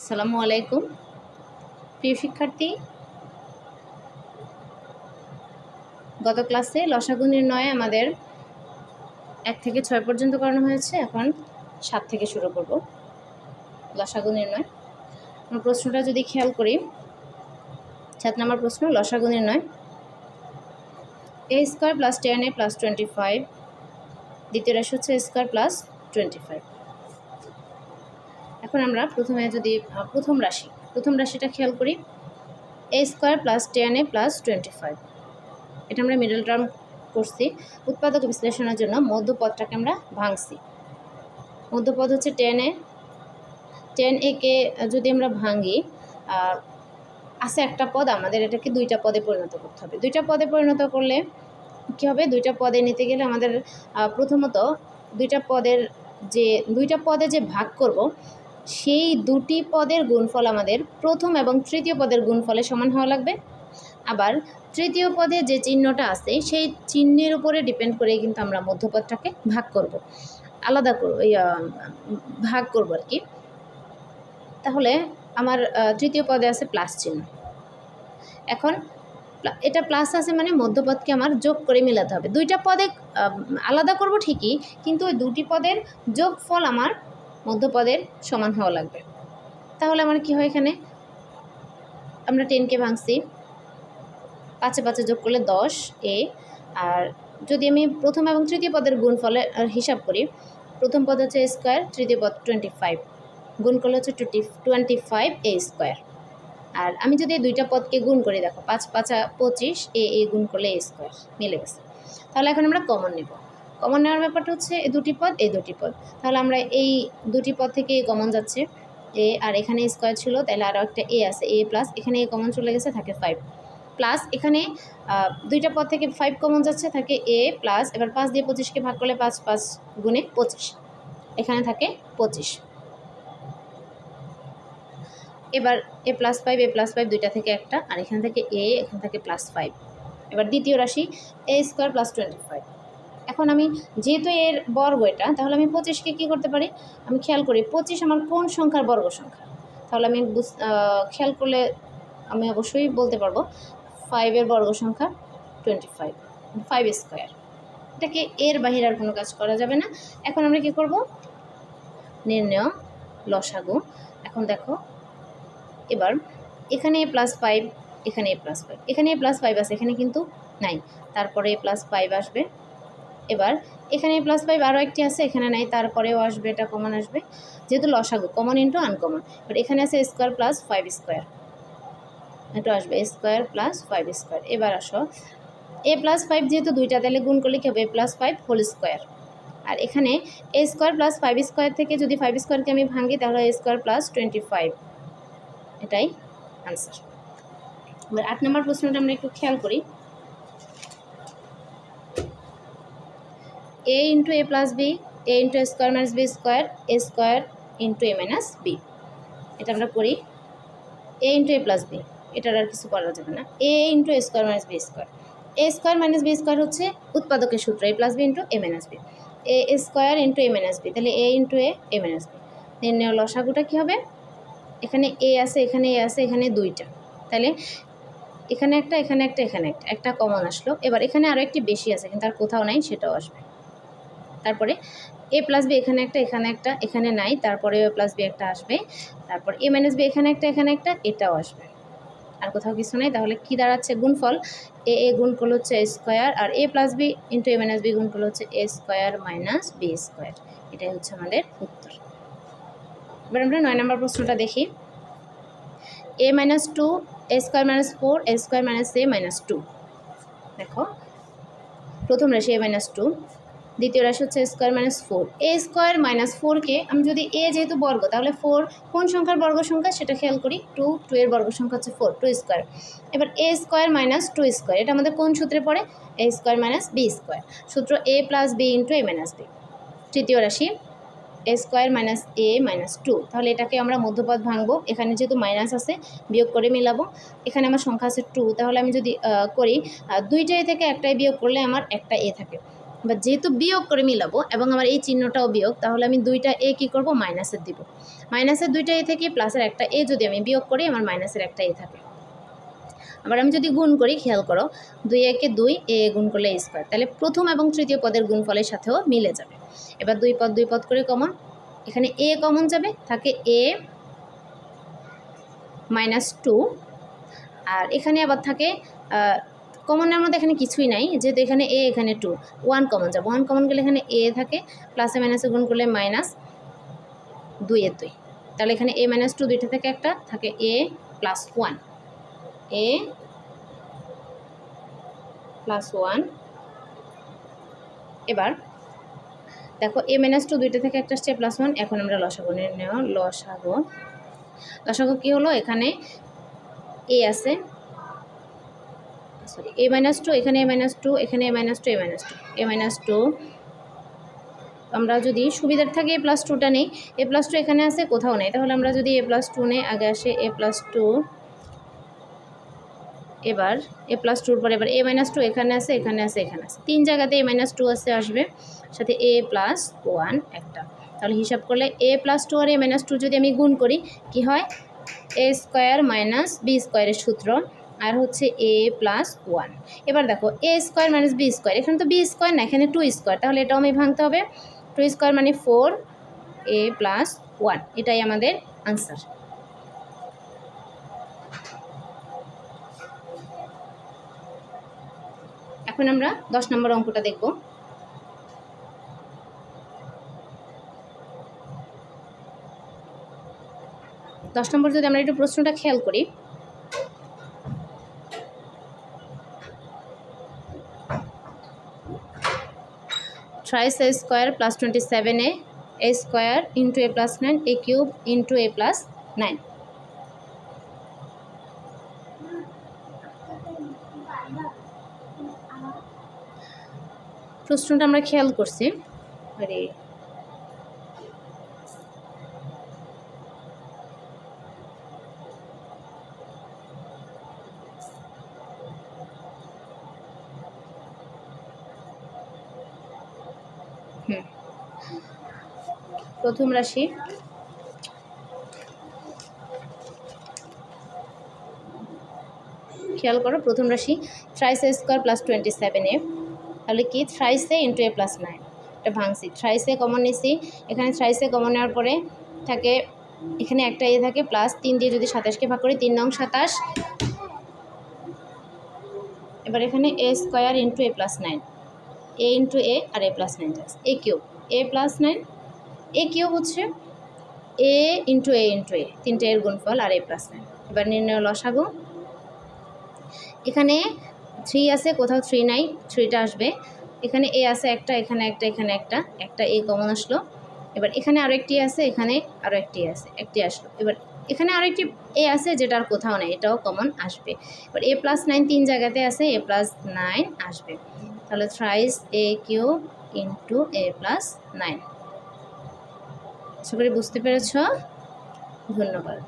আসসালামু আলাইকুম। প্রিয় শিক্ষার্থী, গত ক্লাসে লসাগু নির্ণয়ে আমাদের এক থেকে ছয় পর্যন্ত করানো হয়েছে, এখন সাত থেকে শুরু করব লসাগু নির্ণয়। আমার প্রশ্নটা যদি খেয়াল করি, সাত নম্বর প্রশ্ন, লসাগু নির্ণয়। A square plus ten a plus twenty five, দ্বিতীয় রাশি হচ্ছে স্কোয়ার প্লাস টোয়েন্টি ফাইভ। এখন আমরা প্রথমে যদি প্রথম রাশি, প্রথম রাশিটা খেয়াল করি a square plus ten a plus twenty five এটা আমরা মিডল টার্ম করছি। উৎপাদক বিশ্লেষণের জন্য মধ্যপদটাকে আমরা ভাঙছি। মধ্যপদ হচ্ছে টেন এ টেন একে যদি আমরা ভাঙি আছে একটা পদ, আমাদের এটাকে দুইটা পদে পরিণত করতে হবে। দুইটা পদে পরিণত করলে কী হবে? দুইটা পদে নিতে গেলে আমাদের প্রথমত দুইটা পদের যে, দুইটা পদে যে ভাগ করব সেই দুটি পদের গুণফল আমাদের প্রথম এবং তৃতীয় পদের গুণফলে সমান হওয়া লাগবে। আবার তৃতীয় পদে যে চিহ্নটা আছে, সেই চিহ্নের উপরে ডিপেন্ড করে কিন্তু আমরা মধ্যপদটাকে ভাগ করব। আলাদা করব ভাগ করব আর কি। তাহলে আমার তৃতীয় পদে আছে প্লাস চিহ্ন। এখন এটা প্লাস আছে মানে মধ্যপদকে আমার যোগ করে মেলাতে হবে। দুইটা পদে আলাদা করব ঠিকই, কিন্তু ওই দুটি পদের যোগফল আমার মধ্যপদের সমান হওয়া লাগবে। তাহলে আমার কি হয় এখানে? আমরা টেনকে ভাঙছি। পাঁচে পাঁচে যোগ করলে দশ এ। আর যদি আমি প্রথম এবং তৃতীয় পদের গুণফলে আহ, হিসাব করি প্রথম পদ হচ্ছে স্কোয়ার তৃতীয় পদ টোয়েন্টি ফাইভ গুণ করলে হচ্ছে twenty twenty five a square আর আমি যদি এই দুইটা পদকে গুণ করি দেখো পাঁচ পাঁচা পঁচিশ এ এ গুণ করলে এ স্কোয়ার মিলে গেছে। তাহলে এখন আমরা কমন নেব। কমন নেওয়ার ব্যাপারটা হচ্ছে এই দুটি পদ এই দুটি পদ। তাহলে আমরা এই দুটি পদ থেকে কমন যাচ্ছে। এ আর এখানে স্কোয়ার ছিল, তাহলে আরও একটা এ আছে এ প্লাস এখানে এ কমন চলে গেছে, থাকে ফাইভ প্লাস এখানে দুইটা পদ থেকে ফাইভ কমন যাচ্ছে, থাকে এ প্লাস এবার পাঁচ দিয়ে পঁচিশকে ভাগ করলে পাঁচ পাঁচ গুণে পঁচিশ। এখানে থাকে পঁচিশ। এবার a plus five a plus five দুইটা থেকে একটা, আর এখান থেকে এ এখান থেকে প্লাস ফাইভ এবার দ্বিতীয় রাশি a square plus twenty five এখন আমি যেহেতু এর বর্গ এটা, তাহলে আমি পঁচিশকে কী করতে পারি? আমি খেয়াল করি পঁচিশ আমার কোন সংখ্যার বর্গ সংখ্যা? তাহলে আমি খেয়াল করলে আমি অবশ্যই বলতে পারব ফাইভের বর্গ সংখ্যা টোয়েন্টি ফাইভ ফাইভ স্কোয়ার এটাকে এর বাহিরে আর কোনো কাজ করা যাবে না? এখন আমরা কী করব? নির্ণয় লসাগু। এখন দেখো, এবার এখানে এ প্লাস ফাইভ এখানে এ প্লাস ফাইভ এখানে এ প্লাস ফাইভ আছে, এখানে কিন্তু নাই। তারপরে এ প্লাস ফাইভ আসবে। এবার, এখানে প্লাস ফাইভ আরও একটি আছে, এখানে নাই, তারপরেও আসবে, এটা কমন আসবে। যেহেতু লসাগু কমন ইন্টু আনকমন এবার এখানে আছে স্কোয়ার প্লাস ফাইভ স্কোয়ার এটা আসবে স্কোয়ার প্লাস ফাইভ স্কোয়ার এবার আসো এ প্লাস ফাইভ যেহেতু দুইটা, তাহলে গুণ করলে কী হবে? A plus five whole square আর এখানে a square plus five square থেকে যদি ফাইভ স্কোয়ারকে আমি ভাঙি তাহলে a square plus twenty five এটাই আনসার এবার আট নম্বর প্রশ্নটা আমরা একটু খেয়াল করি। A into a plus b, a into square minus b square, a square into a minus b. এটা আমরা করি a into a plus b. এটার আর কিছু করা যাবে না। A into a square minus b square. A square minus b square হচ্ছে উৎপাদকের সূত্র, a plus b into a minus b. A square into a minus b. তাহলে a into a a minus b. নির্ণয় লসাগুটা কী হবে? এখানে এ আছে, এখানে এ আছে, এখানে দুইটা। তাহলে এখানে একটা এখানে একটা এখানে একটা। একটা কমন আসলো। এবার এখানে আরও একটি বেশি আছে, কিন্তু আর কোথাও নাই, সেটাও আসবে। তারপরে এ প্লাস বি এখানে একটা এখানে একটা, এখানে নাই, তারপরে এ প্লাস বি একটা আসবে, তারপর এ মাইনাস বি এখানে একটা এখানে একটা, এটাও আসবে। আর কোথাও কিছু নেই, তাহলে কি দাঁড়াচ্ছে? গুণফল এ এ গুণ করলে হচ্ছে a square R a plus b into a minus b গুণ করলে হচ্ছে a square minus b square এটাই হচ্ছে আমাদের উত্তর। এবার আমরা নয় নম্বর প্রশ্নটা দেখি। A minus two a square minus four a square minus a minus two দেখো, প্রথম রাশি এ মাইনাস টু দ্বিতীয় রাশি হচ্ছে square minus four a square minus ফোরকে আমি যদি এ যেহেতু বর্গ, তাহলে ফোর কোন সংখ্যার বর্গ সংখ্যা? সেটা খেয়াল করি টু টু এর বর্গ সংখ্যা হচ্ছে ফোর টু স্কোয়ার এবার a square minus two square এটা আমাদের কোন সূত্রে পড়ে? A square minus b square সূত্র a plus b into a minus b তৃতীয় রাশি a square minus a minus two তাহলে এটাকে আমরা মধ্যপদ ভাঙবো, এখানে যেহেতু মাইনাস আছে, বিয়োগ করে মিলাবো, এখানে আমার সংখ্যা আছে টু তাহলে আমি যদি করি দুইটাই থেকে একটাই বিয়োগ করলে আমার একটা এ থাকে। বা যেহেতু বিয়োগ করে মিলাবো এবং আমার এই চিহ্নটাও বিয়োগ, তাহলে আমি দুইটা এ কী করব? মাইনাসের দিব। মাইনাসের দুইটা এ থেকে প্লাসের একটা এ যদি আমি বিয়োগ করি, আমার মাইনাসের একটা এ থাকে। আবার আমি যদি গুণ করি, খেয়াল করো, দুই একে দুই এ গুণ করলে এ স্কোয়ার তাহলে প্রথম এবং তৃতীয় পদের গুণফলের সাথেও মিলে যাবে। এবার দুই পদ দুই পদ করে কমন এখানে এ কমন যাবে, থাকে এ মাইনাস টু আর এখানে আবার থাকে কমনের মধ্যে এখানে কিছুই নাই, যেহেতু এখানে এ এখানে টু ওয়ান কমন যাবে। ওয়ান কমন গেলে এখানে এ থাকে প্লাসে মাইনাসে গুণ করলে মাইনাস দুই এর দুই। তাহলে এখানে এ মাইনাস টু দুইটা থেকে একটা থাকে a plus one a plus one এবার দেখো এ মাইনাস টু দুইটা থেকে একটা আসছে প্লাস ওয়ান এখন আমরা লসাগু নেওয়া, লসাগু। লসাগু কী হলো? এখানে এ আছে। সরি এ মাইনাস টু এখানে এ মাইনাস টু এখানে a minus two a minus two a minus two আমরা যদি সুবিধার থাকে এ প্লাস টুটা নেই এ প্লাস টু এখানে আছে, কোথাও নেই। তাহলে আমরা যদি এ প্লাস টু নেই, আগে আসে এ প্লাস টু এবার এ প্লাস টুর পর এবার এ মাইনাস টু এখানে আছে এখানে আছে এখানে আছে। তিন জায়গাতে এ মাইনাস টু আছে, আসবে। সাথে এ প্লাস ওয়ান একটা। তাহলে হিসাব করলে এ প্লাস টু আর এ মাইনাস টু যদি আমি গুণ করি, কি হয়? এ স্কোয়ার মাইনাস বি স্কোয়ারের সূত্র। আর হচ্ছে এ প্লাস ওয়ান এবার দেখো a square minus b square এখানে তো বি স্কোয়ার না, এখানে টু স্কোয়ার তাহলে এটাও আমি ভাঙতে হবে। টু স্কোয়ার মানে ফোর এ প্লাস ওয়ান এটাই আমাদের আনসার এখন আমরা দশ নম্বর অঙ্কটা দেখব। দশ নম্বর যদি আমরা একটু প্রশ্নটা খেয়াল করি thrice a square plus twenty seven a a square into a plus nine a cube into a plus nine প্রশ্নটা আমরা খেয়াল করছি। আরে প্রথম রাশি। খেয়াল করো, প্রথম রাশি thrice square plus twenty seven তাহলে কি? থ্রাইসে ইন্টু এ প্লাস নাইন এটা ভাঙছি। থ্রাইসে কমন নিছি। এখানে থ্রাইসে কমন নেওয়ার পরে থাকে, এখানে একটা এ থাকে প্লাস তিন দিয়ে যদি সাতাশকে ভাগ করি, তিন নং সাতাশ। এবার এখানে a square into a plus nine a into a R a plus nine a cube a plus nine a cube হচ্ছে? এ ইন্টু এ ইন্টু এ তিনটে এর গুণফল আর এ প্লাস নাইন এবার নির্ণয় লসাগু এখানে থ্রি আছে, কোথাও থ্রি নাই থ্রিটা আসবে। এখানে এ আছে একটা, এখানে একটা এখানে একটা একটা এ কমন আসলো। এবার এখানে আরও একটি আছে, এখানে আরও একটি আছে, একটি আসলো। এবার এখানে আরও একটি এ আছে যেটার কোথাও নেই, এটাও কমন আসবে। এবার এ প্লাস নাইন তিন জায়গাতে আছে এ প্লাস নাইন আসবে। তাহলে thrice a cube into a plus nine আশা করি বুঝতে পেরেছ। ধন্যবাদ।